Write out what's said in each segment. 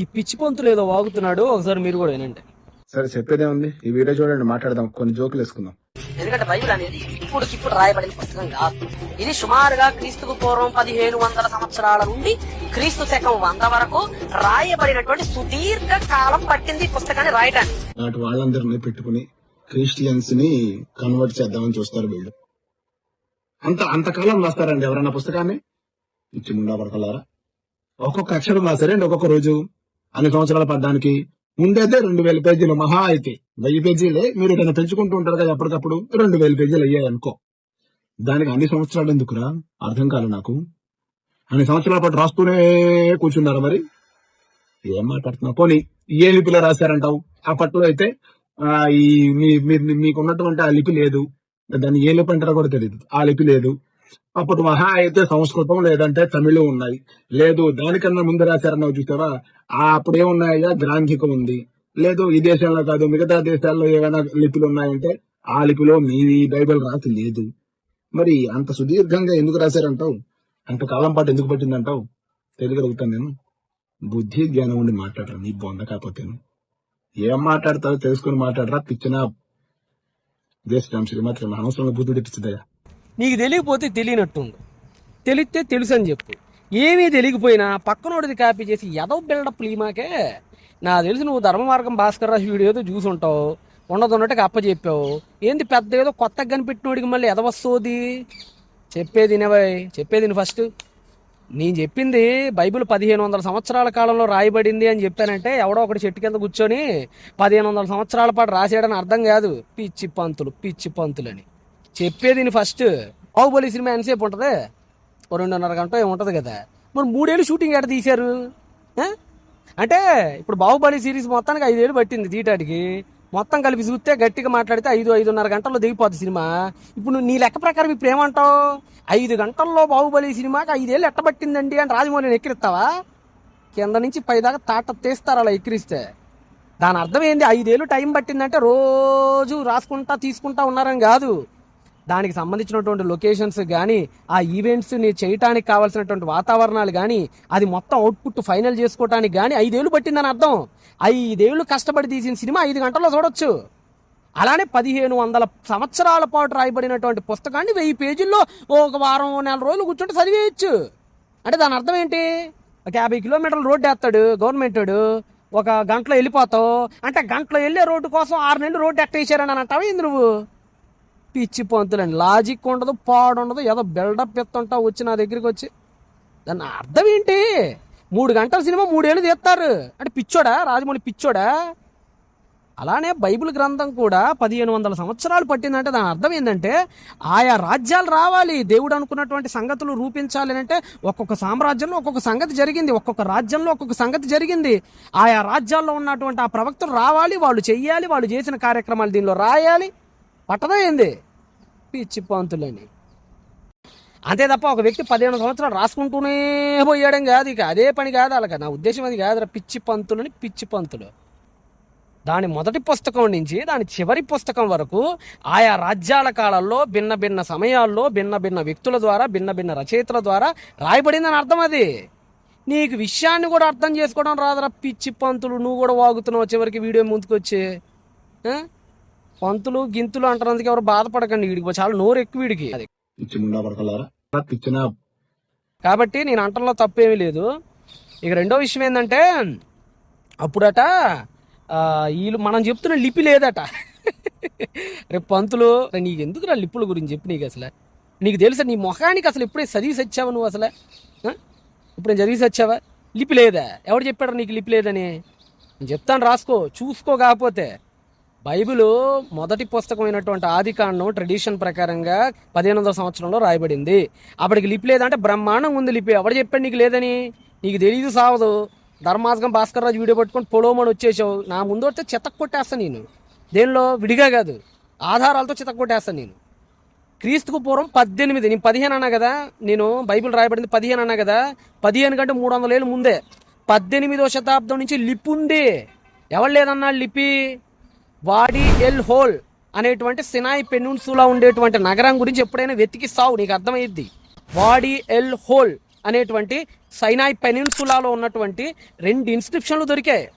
ఈ పిచ్చి పంతులు ఏదో వాగుతున్నాడు ఒకసారి మీరు కూడా వినండి. సరే చెప్పేదే ఉంది ఈ వీడియో చూడండి మాట్లాడదాం కొన్ని జోకులు వేసుకుందాం. ఎందుకంటే బైబిల్ అనేది ఇప్పుడు ఇప్పుడు రాయబడిన పుస్తకం కాదు. ఇది సుమారుగా క్రీస్తుకు పూర్వం పదిహేను వందల సంవత్సరాల నుండి క్రీస్తు శకం వంద వరకు రాయబడినటువంటి సుదీర్ఘ కాలం పట్టింది ఈ పుస్తకాన్ని రాయటానికి. నాటి వాళ్ళందరినీ పెట్టుకుని క్రిస్టియన్స్ని కన్వర్ట్ చేద్దామని చూస్తారు వీళ్ళు. అంత అంతకాలం రాస్తారండి ఎవరైనా పుస్తకాన్ని? ఇచ్చి ముండా పడకలారా? ఒక్కొక్క అక్షరం రాశారండి ఒక్కొక్క రోజు. అన్ని సంవత్సరాల పడ్డానికి ఉండేదే రెండు వేల పేజీలు మహా అయితే. వెయ్యి పేజీలే మీరు ఏదైనా పెంచుకుంటూ ఉంటారు కదా ఎప్పటికప్పుడు రెండు వేల పేజీలు అయ్యాయి అనుకో దానికి అన్ని సంవత్సరాలు ఎందుకురా? అర్థం కాదు నాకు. అన్ని సంవత్సరాల పాటు రాస్తూనే కూర్చున్నారా మరి? ఏం మాట్లాడుతున్నావు? పోనీ ఏ లిపిలో రాశారంటావు? అప్పట్లో అయితే ఈ మీ మీకు ఉన్నటువంటి ఆ లిపి లేదు. దాన్ని ఏ లిపి అంటారో కూడా తెలియదు ఆ లిపి లేదు. అప్పుడు మహా అయితే సంస్కృతం లేదంటే తమిళం ఉన్నాయి లేదు దానికన్నా ముందు రాశారన్నావు చూసావా ఆ అప్పుడు ఏమున్నాయా గ్రాంధికం ఉంది. లేదు ఈ దేశంలో కాదు మిగతా దేశాల్లో ఏమైనా లిపిలు ఉన్నాయంటే ఆ లిపిలో మీ బైబిల్ రాసి లేదు. మరి అంత సుదీర్ఘంగా ఎందుకు రాశారంటావు? అంత కాలం పాటు ఎందుకు పట్టిందంటావు? తెలియగలుగుతాను నేను. బుద్ధి జ్ఞానం ఉండి మాట్లాడరా నీ బొంద కాకపోతేను. ఏం మాట్లాడతావో తెలుసుకుని మాట్లాడరా పిచ్చిన. దేశం శ్రీమాత్రం అనవసరంగా బుద్ధి ఇచ్చిదయా నీకు తెలియకపోతే తెలియనట్టుండు. తెలిస్తే తెలుసు అని చెప్పు. ఏమీ తెలియకపోయినా పక్కనోడిది కాపీ చేసి ఎదో బిల్డప్ లీమాకే నా తెలిసి నువ్వు ధర్మ మార్గం భాస్కర్ రాజు వీడియో ఏదో చూసుంటావు ఉండదున్నట్టుగా అప్పచెప్పావు ఏంది పెద్ద ఏదో కొత్తగా కనిపెట్టినోడికి మళ్ళీ ఎదవస్తోది చెప్పేది వినవై చెప్పేది ఫస్ట్. నేను చెప్పింది బైబిల్ పదిహేను వందల సంవత్సరాల కాలంలో రాయబడింది అని చెప్పానంటే ఎవడో ఒకటి చెట్టు కింద కూర్చొని పదిహేను వందల సంవత్సరాల పాటు రాసేయడని అర్థం కాదు. పిచ్చి పంతులు పిచ్చి పంతులు అని చెప్పేది ఫస్ట్ బాహుబలి సినిమా ఎంతసేపు ఉంటుంది? ఓ రెండున్నర గంట ఉంటుంది కదా. మరి మూడేళ్ళు షూటింగ్ ఎక్కడ తీశారు? అంటే ఇప్పుడు బాహుబలి సిరీస్ మొత్తానికి ఐదేళ్ళు పట్టింది తీయటానికి. మొత్తం కలిపి చూస్తే గట్టిగా మాట్లాడితే ఐదు ఐదున్నర గంటల్లో దిగిపోద్ది సినిమా. ఇప్పుడు నువ్వు నీ లెక్క ప్రకారం ఇప్పుడు ఏమంటావు? ఐదు గంటల్లో బాహుబలి సినిమాకి ఐదేళ్ళు ఎట్ట పట్టిందండి అని రాజమౌళిని ఎక్కిరిస్తావా? కింద నుంచి పైదాకా తాట తీస్తారు అలా ఎక్కిరిస్తే. దాని అర్థం ఏంది? ఐదేళ్ళు టైం పట్టిందంటే రోజు రాసుకుంటా తీసుకుంటా ఉన్నారని కాదు. దానికి సంబంధించినటువంటి లొకేషన్స్ కానీ ఆ ఈవెంట్స్ని చేయటానికి కావాల్సినటువంటి వాతావరణాలు కానీ అది మొత్తం అవుట్పుట్ ఫైనల్ చేసుకోవటానికి కానీ ఐదేళ్ళు పట్టిందని అర్థం. ఐదేళ్ళు కష్టపడి తీసిన సినిమా ఐదు గంటల్లో చూడొచ్చు. అలానే పదిహేను వందల సంవత్సరాల పాటు రాయబడినటువంటి పుస్తకాన్ని వెయ్యి పేజీల్లో ఒక వారం నెల రోజులు కూర్చుంటే చదివేయచ్చు. అంటే దాని అర్థం ఏంటి? ఒక యాభై కిలోమీటర్ల రోడ్డు వేస్తాడు గవర్నమెంట్ ఒక గంటలో వెళ్ళిపోతావు. అంటే గంటలో వెళ్ళే రోడ్డు కోసం ఆరు నెలలు రోడ్డు ఎట్టేసారని అని అంటావా నువ్వు? పిచ్చి పంతులండి. లాజిక్ ఉండదు పాడు ఉండదు ఏదో బిల్డప్ ఎత్తుంటా వచ్చి నా దగ్గరికి వచ్చి. దాని అర్థం ఏంటి? మూడు గంటల సినిమా మూడేళ్ళు తీస్తారు. అంటే పిచ్చోడా? రాజమౌళి పిచ్చోడా? అలానే బైబిల్ గ్రంథం కూడా పదిహేను వందల సంవత్సరాలు పట్టిందంటే దాని అర్థం ఏంటంటే ఆయా రాజ్యాలు రావాలి. దేవుడు అనుకున్నటువంటి సంగతులు రూపించాలి అంటే ఒక్కొక్క సామ్రాజ్యంలో ఒక్కొక్క సంగతి జరిగింది. ఒక్కొక్క రాజ్యంలో ఒక్కొక్క సంగతి జరిగింది. ఆయా రాజ్యాల్లో ఉన్నటువంటి ఆ ప్రవక్తలు రావాలి వాళ్ళు చెయ్యాలి వాళ్ళు చేసిన కార్యక్రమాలు దీనిలో రాయాలి. పట్టదా ఏంది పిచ్చి పంతులని. అంతే తప్ప ఒక వ్యక్తి పదిహేను సంవత్సరాలు రాసుకుంటూనే పోయాడం కాదు ఇక. అదే పని కాదు అలాగ నా ఉద్దేశం అది కాదురా. పిచ్చి పంతులని పిచ్చి పంతులు. దాని మొదటి పుస్తకం నుంచి దాని చివరి పుస్తకం వరకు ఆయా రాజ్యాల కాలాల్లో భిన్న భిన్న సమయాల్లో భిన్న భిన్న వ్యక్తుల ద్వారా భిన్న భిన్న రచయితల ద్వారా రాయబడిందని అర్థం అది. నీకు విషయాన్ని కూడా అర్థం చేసుకోవడం రాదురా పిచ్చి పంతులు. నువ్వు కూడా వాగుతున్నావు చివరికి వీడియో ముందుకొచ్చి. పంతులు గింతులు అంటున్నందుకు ఎవరు బాధపడకండి వీడికి. చాలా నోరు ఎక్కువ వీడికి. కాబట్టి నేను అంటంలో తప్పేమీ లేదు. ఇక రెండో విషయం ఏంటంటే అప్పుడట వీళ్ళు మనం చెప్తున్న లిపి లేదట. రేపు పంతులు నీకు ఎందుకురా లిప్పుల గురించి చెప్పు నీకు అసలు? నీకు తెలుసా నీ మొఖానికి అసలు ఎప్పుడే చదివి సచ్చావా నువ్వు అసలు? ఇప్పుడు నేను చదివి సచ్చావా? లిపి లేదా? ఎవడు చెప్పాడు నీకు లిపి లేదని? నేను చెప్తాను రాసుకో చూసుకో కాకపోతే. బైబిల్ మొదటి పుస్తకమైనటువంటి ఆది కాండం ట్రెడిషన్ ప్రకారంగా పదిహేను వందల సంవత్సరంలో రాయబడింది. అప్పటికి లిపి లేదంటే బ్రహ్మాండం ఉంది లిపి. ఎవడు చెప్పాడు నీకు లేదని? నీకు తెలియదు సావదు. ధర్మాసకం భాస్కర్ రాజు వీడియో పట్టుకొని పొలోమని వచ్చేసావు. నా ముందు వస్తే చెత్త కొట్టేస్తాను నేను. దేనిలో? విడిగా కాదు. ఆధారాలతో చితక కొట్టేస్తాను నేను. క్రీస్తుకు పూర్వం పద్దెనిమిది. నేను పదిహేను అన్నా కదా? నేను బైబిల్ రాయబడింది పదిహేను అన్నా కదా? పదిహేను కంటే మూడు వందల ఏళ్ళు ముందే. పద్దెనిమిదో శతాబ్దం నుంచి లిపి ఉంది. ఎవరు లేదన్నా లిపి? వాడి ఎల్ హోల్ అనేటువంటి సినాయి పెనున్సులా ఉండేటువంటి నగరం గురించి ఎప్పుడైనా వెతికి సావు నీకు అర్థమైద్ది. వాడి ఎల్ హోల్ అనేటువంటి సైనాయి పెనిన్సులాలో ఉన్నటువంటి రెండు ఇన్స్క్రిప్షన్లు దొరికాయి.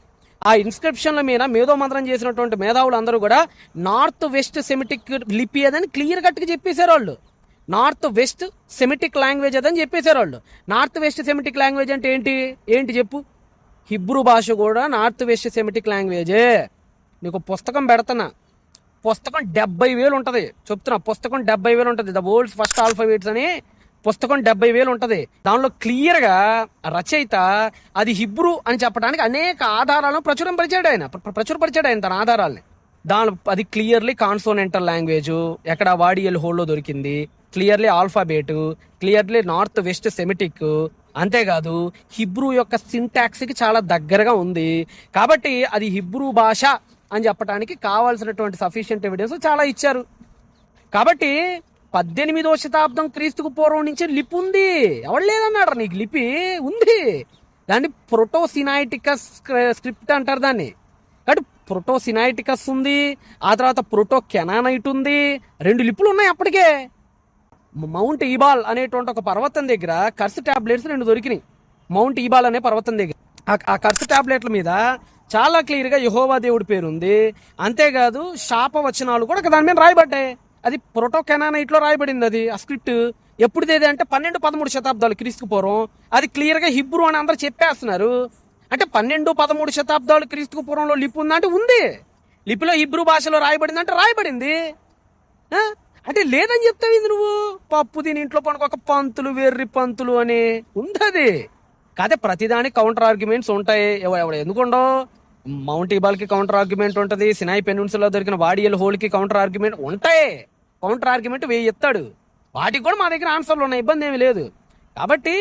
ఆ ఇన్స్క్రిప్షన్ల మీద మేధో మంత్రం చేసినటువంటి మేధావులు అందరూ కూడా నార్త్ వెస్ట్ సెమిటిక్ లిపి అదని క్లియర్ కట్గా చెప్పేశారు వాళ్ళు. నార్త్ వెస్ట్ సెమిటిక్ లాంగ్వేజ్ అదని చెప్పేశారు వాళ్ళు. నార్త్ వెస్ట్ సెమిటిక్ లాంగ్వేజ్ అంటే ఏంటి? ఏంటి చెప్పు? హిబ్రూ భాష కూడా నార్త్ వెస్ట్ సెమిటిక్ లాంగ్వేజే. నీకు పుస్తకం పెడతానా పుస్తకం డెబ్బై వేలు ఉంటుంది. చెప్తున్నా పుస్తకం డెబ్బై వేలు ఉంటుంది. ద వరల్డ్స్ ఫస్ట్ ఆల్ఫాబేట్స్ అని పుస్తకం డెబ్బై వేలు ఉంటుంది. దానిలో క్లియర్గా రచయిత అది హిబ్రూ అని చెప్పడానికి అనేక ఆధారాలను ప్రచురింపరిచాడు ఆయన. ప్రచురపరిచాడు ఆయన తన ఆధారాలని. దాని అది క్లియర్లీ కాన్సోనెంటల్ లాంగ్వేజ్ ఎక్కడ వాడియల్ హోల్లో దొరికింది clearly alphabet clearly northwest Semitic అంతేకాదు హిబ్రూ యొక్క సింటాక్స్కి చాలా దగ్గరగా ఉంది. కాబట్టి అది హిబ్రూ భాష అని చెప్పడానికి కావాల్సినటువంటి సఫిషియంట్ ఎవిడెన్స్ చాలా ఇచ్చారు. కాబట్టి పద్దెనిమిదో శతాబ్దం క్రీస్తుకు పూర్వం నుంచి లిపి ఉంది. ఎవడు లేదన్నాడు నీకు? లిపి ఉంది. దాన్ని ప్రోటోసినాయిటికస్ స్క్రిప్ట్ అంటారు దాన్ని. కాబట్టి ప్రోటోసినాయిటికస్ ఉంది ఆ తర్వాత ప్రోటో కెనానైట్ ఉంది రెండు లిపులు ఉన్నాయి అప్పటికే. మౌంట్ ఈబాల్ అనేటువంటి ఒక పర్వతం దగ్గర కర్స్ టాబ్లెట్స్ రెండు దొరికినాయి. మౌంట్ ఈబాల్ అనే పర్వతం దగ్గర. ఆ- ఆ కర్స్ టాబ్లెట్ల మీద చాలా క్లియర్గా యహోవా దేవుడి పేరు ఉంది అంతేకాదు శాప వచనాలు కూడా దాని మీద రాయబడ్డాయి. అది ప్రోటో కెనానైట్లో రాయబడింది అది ఆ స్క్రిప్ట్ ఎప్పుడుదేది అంటే పన్నెండు పదమూడు శతాబ్దాలు క్రీస్తు పూర్వం. అది క్లియర్గా హిబ్రూ అని అందరూ చెప్పేస్తున్నారు. అంటే పన్నెండు పదమూడు శతాబ్దాలు క్రీస్తు పూర్వంలో లిపి ఉందంటే ఉంది. లిపిలో హిబ్రూ భాషలో రాయబడింది అంటే రాయబడింది. అంటే లేదని చెప్తావు ఇది నువ్వు? పప్పు దీని ఇంట్లో పనుకొక పంతులు వెర్రి పంతులు అని. ఉంది అది కాదే ప్రతిదానికి కౌంటర్ ఆర్గ్యుమెంట్స్ ఉంటాయి. ఎవ- ఎందుకుండో మౌంట్ ఇబాల్కి కౌంటర్ ఆర్గ్యుమెంట్ ఉంటుంది సినాయి పెన్నున్స్లో దొరికిన వాడియల్ హోల్కి కౌంటర్ ఆర్గ్యుమెంట్ ఉంటాయి కౌంటర్ ఆర్గ్యుమెంట్ వేయి ఎత్తాడు. వాటికి కూడా మా దగ్గర ఆన్సర్లు ఉన్నాయి ఇబ్బంది ఏమి లేదు. కాబట్టి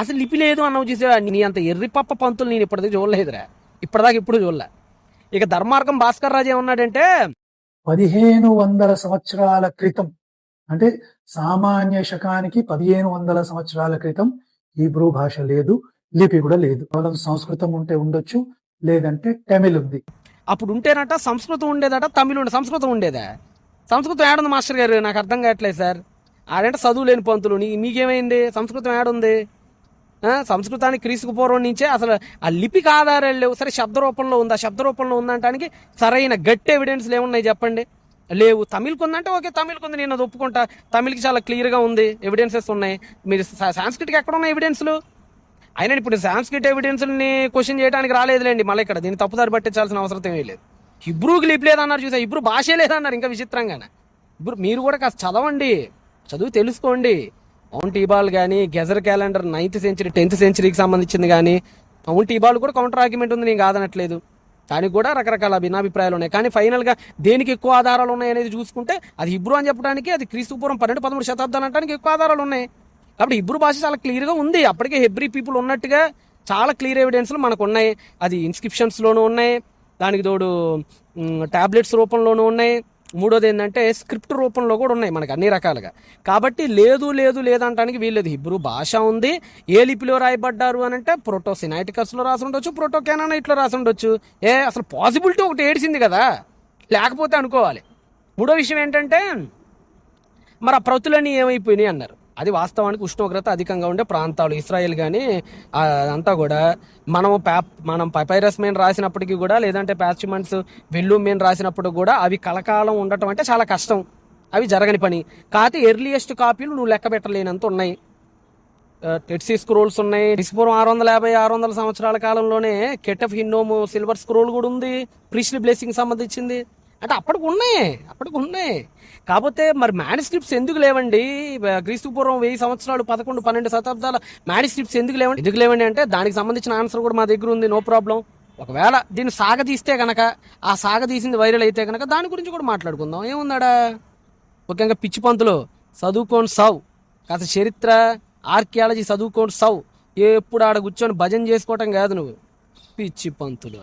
అసలు లిపి లేదు అన్నవి చూసా నీ అంత ఎర్రి పప్ప పంతులు నేను ఇప్పటిదాకా చూడలేదురా. ఇప్పటిదాకా ఇప్పుడు చూడలే. ఇక ధర్మార్గం భాస్కర్ రాజు ఏమన్నాడంటే పదిహేను వందల సంవత్సరాల క్రితం అంటే సామాన్య శకానికి పదిహేను వందల సంవత్సరాల క్రితం హీబ్రూ భాష లేదు లిపి కూడా లేదు. కేవలం సంస్కృతం ఉంటే ఉండొచ్చు లేదంటే తమిళ్ ఉంది. అప్పుడు ఉంటేనట సంస్కృతం ఉండేదట తమిళ ఉండే సంస్కృతం ఉండేదా? సంస్కృతం ఏడుంది మాస్టర్ గారు? నాకు అర్థం కావట్లేదు సార్. ఆడంటే చదువు లేని పంతులు నీ మీకేమైంది సంస్కృతం ఏడుంది ఆ, సంస్కృతానికి క్రీస్తుకు పూర్వం నుంచే అసలు ఆ లిపికి ఆధారాలు లేవు. సరే శబ్ద రూపంలో ఉందా? శబ్ద రూపంలో ఉందంటానికి సరైన గట్టి ఎవిడెన్స్లు ఏమున్నాయి చెప్పండి? లేవు. తమిళ్కి ఉందంటే ఓకే తమిళ్కి ఉంది. నేను అది ఒప్పుకుంటా. తమిళ్కి చాలా క్లియర్గా ఉంది. ఎవిడెన్సెస్ ఉన్నాయి. మీరు సాంస్కృతికి ఎక్కడ ఉన్నాయి ఎవిడెన్స్లు అయినా ఇప్పుడు సాంస్క్రిట్ ఎవిడెన్స్ని క్వశ్చన్ చేయడానికి రాలేదులేండి. మళ్ళీ ఇక్కడ దీన్ని తప్పుదారి పట్టించాల్సిన అవసరం ఏమీ లేదు. హిబ్రూకి లిప్ లేదన్నారు చూసా హిబ్రూ భాషే లేదన్నారు ఇంకా విచిత్రంగానే. ఇప్పుడు మీరు కూడా కాస్త చదవండి. చదువు తెలుసుకోండి. మౌంట్ ఈబాల్ కానీ Gezer calendar ninth century tenth సెంచరీకి సంబంధించింది కానీ మౌంట్ ఈబాల్ కూడా కౌంటర్ ఆర్గ్యుమెంట్ ఉంది నేను కాదనట్లేదు. దానికి కూడా రకరకాల భిన్నాభిప్రాయాలు ఉన్నాయి. కానీ ఫైనల్గా దేనికి ఎక్కువ ఆధారాలు ఉన్నాయి అనేది చూసుకుంటే అది హిబ్రూ అని చెప్పడానికి అది క్రీస్తుపూర్వం పన్నెండు పదమూడు శతాబ్దాలు అనడానికి ఎక్కువ ఆధారాలు ఉన్నాయి. కాబట్టి ఇబ్బరు భాష చాలా క్లియర్గా ఉంది. అప్పటికే హెబ్రీ పీపుల్ ఉన్నట్టుగా చాలా క్లియర్ ఎవిడెన్స్లు మనకు ఉన్నాయి. అది ఇన్స్క్రిప్షన్స్లోనూ ఉన్నాయి. దానికి తోడు టాబ్లెట్స్ రూపంలోనూ ఉన్నాయి. మూడోది ఏంటంటే స్క్రిప్ట్ రూపంలో కూడా ఉన్నాయి మనకి అన్ని రకాలుగా. కాబట్టి లేదు లేదు లేదంటానికి వీల్లేదు. హిబ్రూ భాష ఉంది. ఏ లిపిలో రాయబడ్డారు అని అంటే ప్రోటో ప్రోటోసినైటికస్లో రాసి ఉండొచ్చు ప్రోటో కెనానైట్లో రాసి ఉండొచ్చు. ఏ అసలు పాసిబిలిటీ ఒకటి ఏడిసింది కదా. లేకపోతే అనుకోవాలి. మూడో విషయం ఏంటంటే మరి ఆ ప్రతులన్నీ ఏమైపోయినాయి అన్నారు. అది వాస్తవానికి ఉష్ణోగ్రత అధికంగా ఉండే ప్రాంతాలు. ఇస్రాయెల్ కానీ అంతా కూడా మనం ప్యా మనం పపైరస్ మెయిన్ రాసినప్పటికీ కూడా లేదంటే ప్యాచ్మెంట్స్ వెల్లు మెయిన్ రాసినప్పుడు కూడా అవి కలకాలం ఉండటం అంటే చాలా కష్టం. అవి జరగని పని. కాకపోతే ఎర్లియెస్ట్ కాపీలు నువ్వు లెక్క పెట్టలేనంత ఉన్నాయి. టెట్సీ స్క్రోల్స్ ఉన్నాయి. డిస్పూర్వం ఆరు వందల యాభై ఆరు వందల సంవత్సరాల కాలంలోనే కెటఫ్ హిన్నోము సిల్వర్ స్క్రోల్ కూడా ఉంది. ప్రీస్లీ బ్లెస్సింగ్ సంబంధించింది. అంటే అప్పటికి ఉన్నాయి అప్పటికి ఉన్నాయి. కాకపోతే మరి మ్యానిస్క్రిప్ట్స్ ఎందుకు లేవండి? క్రీస్తు పూర్వం వెయ్యి సంవత్సరాలు పదకొండు పన్నెండు శతాబ్దాల మ్యానిస్క్రిప్ట్స్ ఎందుకు లేవండి? ఎందుకు లేవండి అంటే దానికి సంబంధించిన ఆన్సర్ కూడా మా దగ్గర ఉంది నో ప్రాబ్లం ఒకవేళ దీన్ని సాగదీస్తే కనుక ఆ సాగదీసింది వైరల్ అయితే కనుక దాని గురించి కూడా మాట్లాడుకుందాం. ఏముందాడా? ముఖ్యంగా పిచ్చి పంతులు చదువుకోండి సావు కాస్త చరిత్ర ఆర్కియాలజీ చదువుకోండి సవ్ ఎప్పుడు ఆడ కూర్చొని భజన చేసుకోవటం కాదు నువ్వు. పిచ్చి పంతులు.